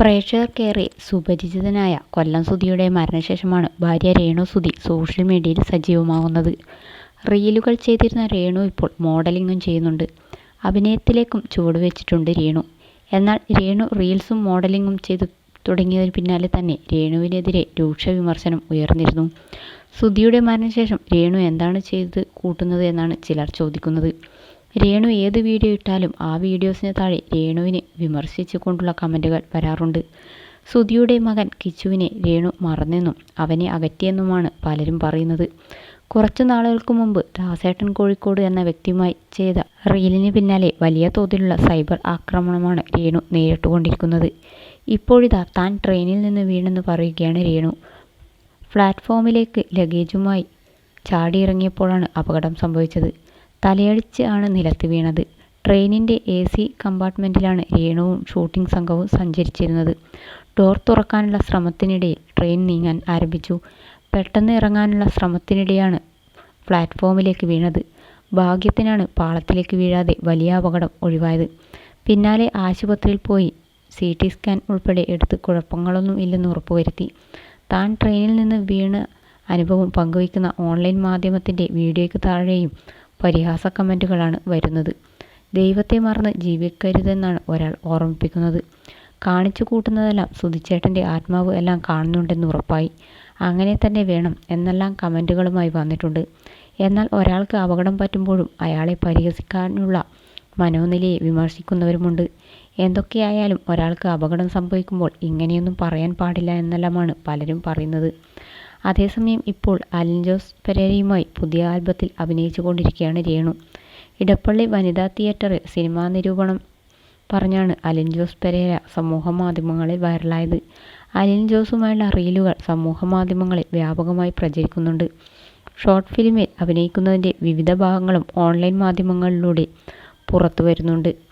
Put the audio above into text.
പ്രേക്ഷകർക്കേറെ സുപരിചിതനായ കൊല്ലം സുധിയുടെ മരണശേഷമാണ് ഭാര്യ രേണു സുധി സോഷ്യൽ മീഡിയയിൽ സജീവമാകുന്നത് റീലുകൾ ചെയ്തിരുന്ന രേണു ഇപ്പോൾ മോഡലിങ്ങും ചെയ്യുന്നുണ്ട്. അഭിനയത്തിലേക്കും ചുവടുവെച്ചിട്ടുണ്ട് രേണു. എന്നാൽ രേണു റീൽസും മോഡലിങ്ങും ചെയ്തു തുടങ്ങിയതിന് പിന്നാലെ തന്നെ രേണുവിനെതിരെ രൂക്ഷ വിമർശനം ഉയർന്നിരുന്നു. സുധിയുടെ മരണശേഷം രേണു എന്താണ് ചെയ്ത് കൂട്ടുന്നത് എന്നാണ് ചിലർ ചോദിക്കുന്നത്. രേണു ഏത് വീഡിയോ ഇട്ടാലും ആ വീഡിയോസിന് താഴെ രേണുവിനെ വിമർശിച്ചുകൊണ്ടുള്ള കമന്റുകൾ വരാറുണ്ട്. സുധിയുടെ മകൻ കിച്ചുവിനെ രേണു മറന്നെന്നും അവനെ അകറ്റിയെന്നുമാണ് പലരും പറയുന്നത്. കുറച്ചു നാളുകൾക്ക് മുമ്പ് ദാസേട്ടൻ കോഴിക്കോട് എന്ന വ്യക്തിയുമായി ചെയ്ത റീലിന് പിന്നാലെ വലിയ തോതിലുള്ള സൈബർ ആക്രമണമാണ് രേണു നേരിട്ടുകൊണ്ടിരിക്കുന്നത്. ഇപ്പോഴിതാ താൻ ട്രെയിനിൽ നിന്ന് വീണെന്ന് പറയുകയാണ് രേണു. പ്ലാറ്റ്ഫോമിലേക്ക് ലഗേജുമായി ചാടിയിറങ്ങിയപ്പോഴാണ് അപകടം സംഭവിച്ചത്. തലയടിച്ച് ആണ് നിലത്ത് വീണത്. ട്രെയിനിന്റെ എ സി കമ്പാർട്ട്മെന്റിലാണ് രേണുവും ഷൂട്ടിംഗ് സംഘവും സഞ്ചരിച്ചിരുന്നത്. ഡോർ തുറക്കാനുള്ള ശ്രമത്തിനിടയിൽ ട്രെയിൻ നീങ്ങാൻ ആരംഭിച്ചു. പെട്ടെന്ന് ഇറങ്ങാനുള്ള ശ്രമത്തിനിടെയാണ് പ്ലാറ്റ്ഫോമിലേക്ക് വീണത്. ഭാഗ്യത്തിനാണ് പാളത്തിലേക്ക് വീഴാതെ വലിയ അപകടം ഒഴിവായത്. പിന്നാലെ ആശുപത്രിയിൽ പോയി സി ടി സ്കാൻ ഉൾപ്പെടെ എടുത്ത് കുഴപ്പങ്ങളൊന്നും ഇല്ലെന്ന് ഉറപ്പുവരുത്തി. താൻ ട്രെയിനിൽ നിന്ന് വീണ അനുഭവം പങ്കുവയ്ക്കുന്ന ഓൺലൈൻ മാധ്യമത്തിന്റെ വീഡിയോയ്ക്ക് താഴെയും പരിഹാസ കമന്റുകളാണ് വരുന്നത്. ദൈവത്തെ മറന്ന് ജീവിക്കരുതെന്നാണ് ഒരാൾ ഓർമ്മിപ്പിക്കുന്നത്. കാണിച്ചു കൂട്ടുന്നതെല്ലാം സുധിച്ചേട്ടന്റെ ആത്മാവ് എല്ലാം കാണുന്നുണ്ടെന്ന് ഉറപ്പായി. അങ്ങനെ തന്നെ വേണം എന്നെല്ലാം കമന്റുകളുമായി വന്നിട്ടുണ്ട്. എന്നാൽ ഒരാൾക്ക് അപകടം പറ്റുമ്പോഴും അയാളെ പരിഹസിക്കാനുള്ള മനോനിലയെ വിമർശിക്കുന്നവരുമുണ്ട്. എന്തൊക്കെയായാലും ഒരാൾക്ക് അപകടം സംഭവിക്കുമ്പോൾ ഇങ്ങനെയൊന്നും പറയാൻ പാടില്ല എന്നെല്ലാമാണ് പലരും പറയുന്നത്. അതേസമയം ഇപ്പോൾ അലിൻ ജോസ് പെരേരയുമായി പുതിയ ആൽബത്തിൽ അഭിനയിച്ചു കൊണ്ടിരിക്കുകയാണ് രേണു. ഇടപ്പള്ളി വനിതാ തിയേറ്ററിൽ സിനിമാ നിരൂപണം പറഞ്ഞാണ് അലിൻ ജോസ് പെരേര സമൂഹ മാധ്യമങ്ങളിൽ വൈറലായത്. അലിൻ ജോസുമായുള്ള റീലുകൾ സമൂഹ മാധ്യമങ്ങളിൽ വ്യാപകമായി പ്രചരിക്കുന്നുണ്ട്. ഷോർട്ട് ഫിലിമിൽ അഭിനയിക്കുന്നതിന്റെ വിവിധ ഭാഗങ്ങളും ഓൺലൈൻ മാധ്യമങ്ങളിലൂടെ പുറത്തുവരുന്നുണ്ട്.